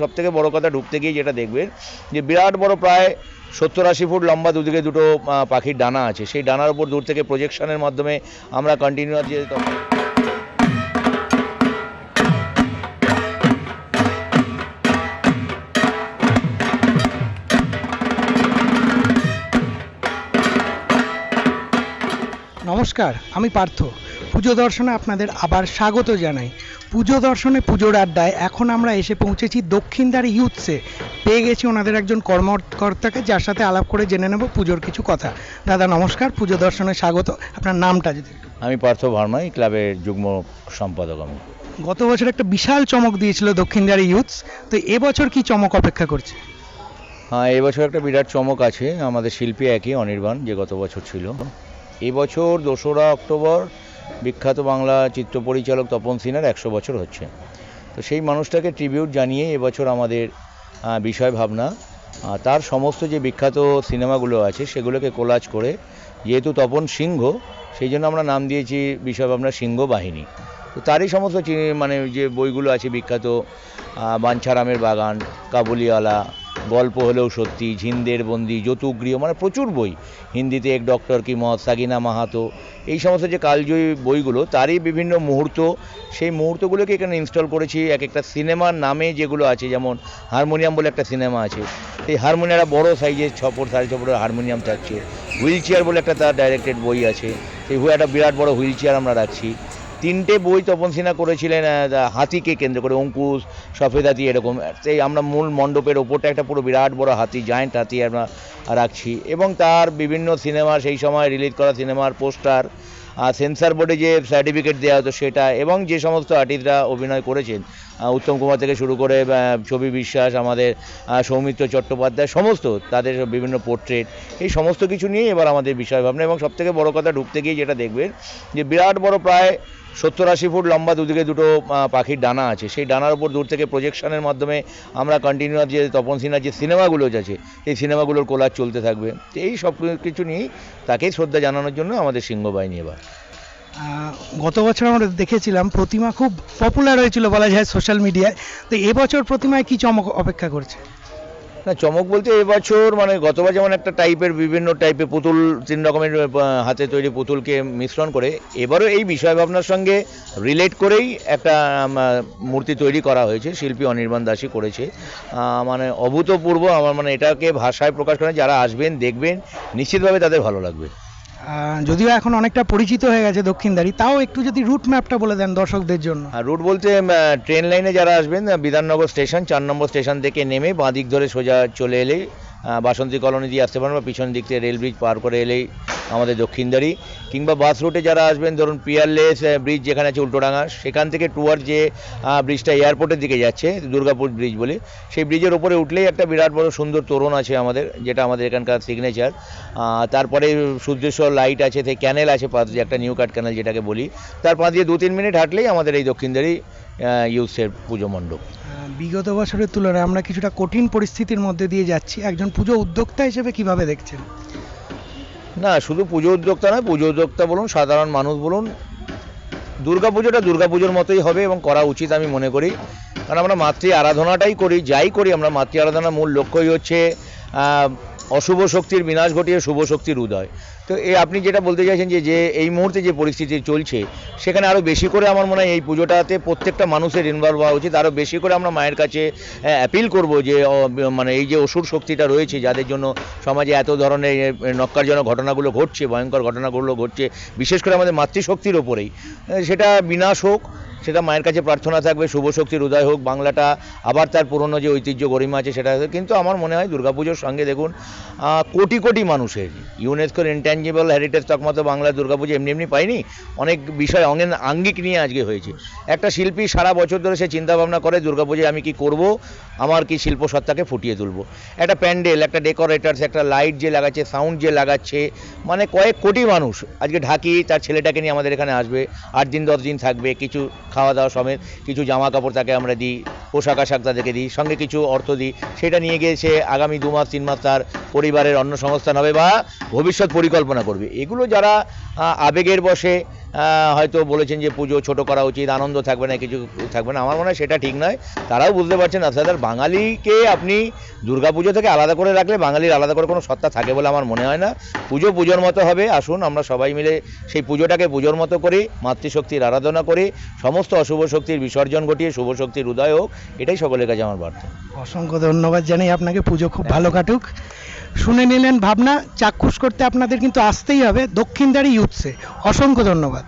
সব থেকে বড় কথা ঢুকতে গিয়ে যেটা দেখবেন যে বিরাট বড় প্রায় সত্তর আশি ফুট লম্বা দুদিকে দুটো পাখির ডানা আছে। সেই ডানার উপর দূর থেকে প্রজেকশনের মাধ্যমে আমরা কন্টিনিউ যে নমস্কার আমি পার্থ। পুজো দর্শনে আপনাদের আবার স্বাগত জানাই। পুজো দর্শনে পুজোর আড্ডায় এখন আমরা এসে পৌঁছেছি দক্ষিণদারি ইউথসে পেয়ে গেছি ওনাদের একজন কর্মকর্তাকে যার সাথে আলাপ করে জেনে নেব পুজোর কিছু কথা। দাদা নমস্কার পুজো দর্শনে স্বাগত। আপনার নামটা যদি আমি পার্থ ভার্মাই ক্লাবের যুগ্ম সম্পাদক আমি। গত বছর একটা বিশাল চমক দিয়েছিল দক্ষিণদারি ইউথস তো এবছর কি চমক অপেক্ষা করছে? হ্যাঁ এবছর একটা বিরাট চমক আছে। আমাদের শিল্পী একই অনির্বাণ যে গত বছর ছিল। এবছর দোসরা অক্টোবর বিখ্যাত বাংলা চিত্র পরিচালক তপন সিনহার একশো বছর হচ্ছে। তো সেই মানুষটাকে ট্রিবিউট জানিয়ে এবছর আমাদের বিষয় ভাবনা তার সমস্ত যে বিখ্যাত সিনেমাগুলো আছে সেগুলোকে কোলাজ করে, যেহেতু তপন সিংহ, সেই জন্য আমরা নাম দিয়েছি বিষয় ভাবনা সিংহ বাহিনী। তো তারই সমস্ত মানে যে বইগুলো আছে বিখ্যাত বাঞ্ছারামের বাগান, কাবুলিওয়ালা গল্প হলেও সত্যি ঝিন্দের বন্দি যতুগৃহ মানে প্রচুর বই। হিন্দিতে এক ডক্টর কি মত সাগিনা মাহাতো। এই সমস্ত যে কালজয়ী বইগুলো, তারই বিভিন্ন মুহূর্ত। সেই মুহূর্তগুলোকে এখানে ইনস্টল করেছি এক একটা সিনেমার নামে যেগুলো আছে, যেমন হারমোনিয়াম বলে একটা সিনেমা আছে। সেই হারমোনিয়ামটা বড় সাইজের ছ ফুট সাড়ে ছ ফুটের হারমোনিয়াম থাকছে। হুইল চেয়ার বলে একটা তার ডাইরেক্টেড বই আছে। সেই একটা বিরাট বড় হুইল চেয়ার আমরা রাখছি। তিনটে বই তপন সিনহা করেছিলেন হাতিকে কেন্দ্র করে, অঙ্কুশ, সফেদ হাতি এরকম। সেই আমরা মূল মণ্ডপের ওপরটা একটা পুরো বিরাট বড় হাতি জায়েন্ট হাতি আমরা রাখছি। এবং তার বিভিন্ন সিনেমা, সেই সময় রিলিজ করা সিনেমার পোস্টার সেন্সার বোর্ডে যে সার্টিফিকেট দেওয়া হতো সেটা এবং যে সমস্ত আর্টিস্টরা অভিনয় করেছেন উত্তম কুমার থেকে শুরু করে ছবি বিশ্বাস, আমাদের সৌমিত্র চট্টোপাধ্যায়, সমস্ত তাদের বিভিন্ন পোর্ট্রেট এই সমস্ত কিছু নিয়েই এবার আমাদের বিষয় ভাবনা এবং সবথেকে বড় কথা ঢুকতে গিয়ে যেটা দেখবেন যে বিরাট বড় প্রায় সত্তর আশি ফুট লম্বা দুদিকে দুটো পাখির ডানা আছে। সেই ডানার উপর দূর থেকে প্রজেকশনের মাধ্যমে আমরা কন্টিনিউয়াস যে তপন সিনহার যে সিনেমাগুলো আছে এই সিনেমাগুলোর কোলার চলতে থাকবে। এই সব কিছু নিয়েই তাকেই শ্রদ্ধা জানানোর জন্য আমাদের সিংহবাহিনী এবার। গত বছর আমরা দেখেছিলাম প্রতিমা খুব পপুলার হয়েছিল বলা যায় সোশ্যাল মিডিয়ায় তো এবছর প্রতিমায় কি চমক অপেক্ষা করছে? না, চমক বলতে এবছর মানে গতবার যেমন একটা টাইপের বিভিন্ন টাইপের পুতুল, তিন রকমের হাতে তৈরি পুতুলকে মিশ্রণ করে, এবারও এই বিষয় ভাবনার সঙ্গে রিলেট করেই একটা মূর্তি তৈরি করা হয়েছে, শিল্পী অনির্বাণ দাসী করেছে। মানে অভূতপূর্ব আমার মানে এটাকে ভাষায় প্রকাশ করে, যারা আসবেন, দেখবেন, নিশ্চিতভাবে তাদের ভালো লাগবে। যদিও এখন অনেকটা পরিচিত হয়ে গেছে দক্ষিণদারি, তাও একটু যদি রুট ম্যাপটা বলে দেন দর্শকদের জন্য। রুট বলতে ট্রেন লাইনে যারা আসবেন বিধাননগর স্টেশন চার নম্বর স্টেশন থেকে নেমে বাঁ দিক ধরে সোজা চলে এলেই বাসন্তী কলোনি দিয়ে আসতে পারেন বা পিছন দিক থেকে রেল ব্রিজ পার করে এলেই আমাদের দক্ষিণদারি কিংবা বাস রুটে যারা আসবেন, ধরুন পিয়ারলেস ব্রিজ যেখানে আছে উল্টোডাঙা সেখান থেকে টুয়ার যে ব্রিজটা এয়ারপোর্টের দিকে যাচ্ছে, দুর্গাপুর ব্রিজ বলে। সেই ব্রিজের ওপরে উঠলেই একটা বিরাট বড় সুন্দর তোরণ আছে আমাদের, যেটা আমাদের এখানকার সিগনেচার তারপরে সূর্যেশ্বর লাইট আছে সেই ক্যানেল আছে পাশ দিয়ে একটা নিউ কাট ক্যানেল যেটাকে বলি। তার পাশ দিয়ে দু তিন মিনিট হাঁটলেই আমাদের এই দক্ষিণদারি ইউসের পুজো মণ্ডপ। বিগত বছরের তুলনায় আমরা কিছুটা কঠিন পরিস্থিতির মধ্যে দিয়ে যাচ্ছি। একজন পুজো উদ্যোক্তা হিসেবে কীভাবে দেখছেন? না, শুধু পুজো উদ্যোক্তা নয়, পুজো উদ্যোক্তা বলুন, সাধারণ মানুষ বলুন, দুর্গা পুজোটা দুর্গা পুজোর মতোই হবে এবং করা উচিত আমি মনে করি। কারণ আমরা মাতৃ আরাধনাটাই করি, যাই করি আমরা, মাতৃ আরাধনার মূল লক্ষ্যই হচ্ছে অশুভ শক্তির বিনাশ ঘটিয়ে শুভ শক্তির উদয়। তো এ আপনি যেটা বলতে চাইছেন যে যে এই মুহূর্তে যে পরিস্থিতি চলছে, সেখানে আরও বেশি করে আমার মনে হয় এই পুজোটাতে প্রত্যেকটা মানুষের ইনভলভ হওয়া উচিত। আরও বেশি করে আমরা মায়ের কাছে অ্যাপিল করব যে মানে এই যে অসুর শক্তিটা রয়েছে, যাদের জন্য সমাজে এত ধরনের নক্কারজনক ঘটনাগুলো ঘটছে, ভয়ঙ্কর ঘটনাগুলো ঘটছে, বিশেষ করে আমাদের মাতৃশক্তির ওপরেই। সেটা বিনাশ হোক সেটা মায়ের কাছে প্রার্থনা থাকবে শুভ শক্তির উদয় হোক, বাংলাটা আবার তার পুরনো যে ঐতিহ্য, গরিমা আছে সেটা কিন্তু আমার মনে হয় দুর্গাপুজোর সঙ্গে দেখুন কোটি কোটি মানুষের ইউনেস্কোর ইনট্যাঞ্জিবল হেরিটেজ তকমা তো বাংলা দুর্গাপুজো এমনি এমনি পাইনি অনেক বিষয় অঙ্গেন, আঙ্গিক নিয়ে আজকে হয়েছে। একটা শিল্পী সারা বছর ধরে সে চিন্তা ভাবনা করে, দুর্গাপুজোয় আমি কি করব, আমার কি শিল্প সত্তাকে ফুটিয়ে তুলবো। একটা প্যান্ডেল, একটা ডেকোরেটার্স, একটা লাইট যে লাগাচ্ছে, সাউন্ড যে লাগাচ্ছে মানে কয়েক কোটি মানুষ, আজকে ঢাকি তার ছেলেটাকে নিয়ে আমাদের এখানে আসবে, আট দিন, দশ দিন থাকবে, কিছু খাওয়া দাওয়া সমেত কিছু জামা কাপড় তাকে আমরা দিই, পোশাক আশাক তাদেরকে দিই, সঙ্গে কিছু অর্থ দিই। সেটা নিয়ে গিয়ে সে আগামী দু মাস, তিন মাস তার পরিবারের অন্য সংস্থান হবে বা ভবিষ্যৎ পরিকল্পনা করবে। এগুলো যারা আবেগের বসে হয়তো বলেছেন যে পুজো ছোট করা উচিত, আনন্দ থাকবে না, কিছু থাকবে না। আমার মনে হয় সেটা ঠিক নয়। তারাও বুঝতে পারছেন আসাদার বাঙালিকে আপনি দুর্গাপুজো থেকে আলাদা করে রাখলে বাঙালির আলাদা করে কোনো সত্তা থাকে বলে আমার মনে হয় না। পুজো পুজোর মতো হবে, আসুন আমরা সবাই মিলে সেই পুজোটাকে পুজোর মতো করি, মাতৃশক্তির আরাধনা করি, সমস্ত অশুভ শক্তির বিসর্জন ঘটিয়ে শুভ শক্তির উদয় হোক, এটাই সকলের কাছে আমার বার্তা অসংখ্য ধন্যবাদ জানাই আপনাকে, পুজো খুব ভালো কাটুক। শুনে নিলেন ভাবনা, চাক্ষুষ করতে আপনাদের কিন্তু আসতেই হবে দক্ষিণদারি ইউথসে। অসংখ্য ধন্যবাদ।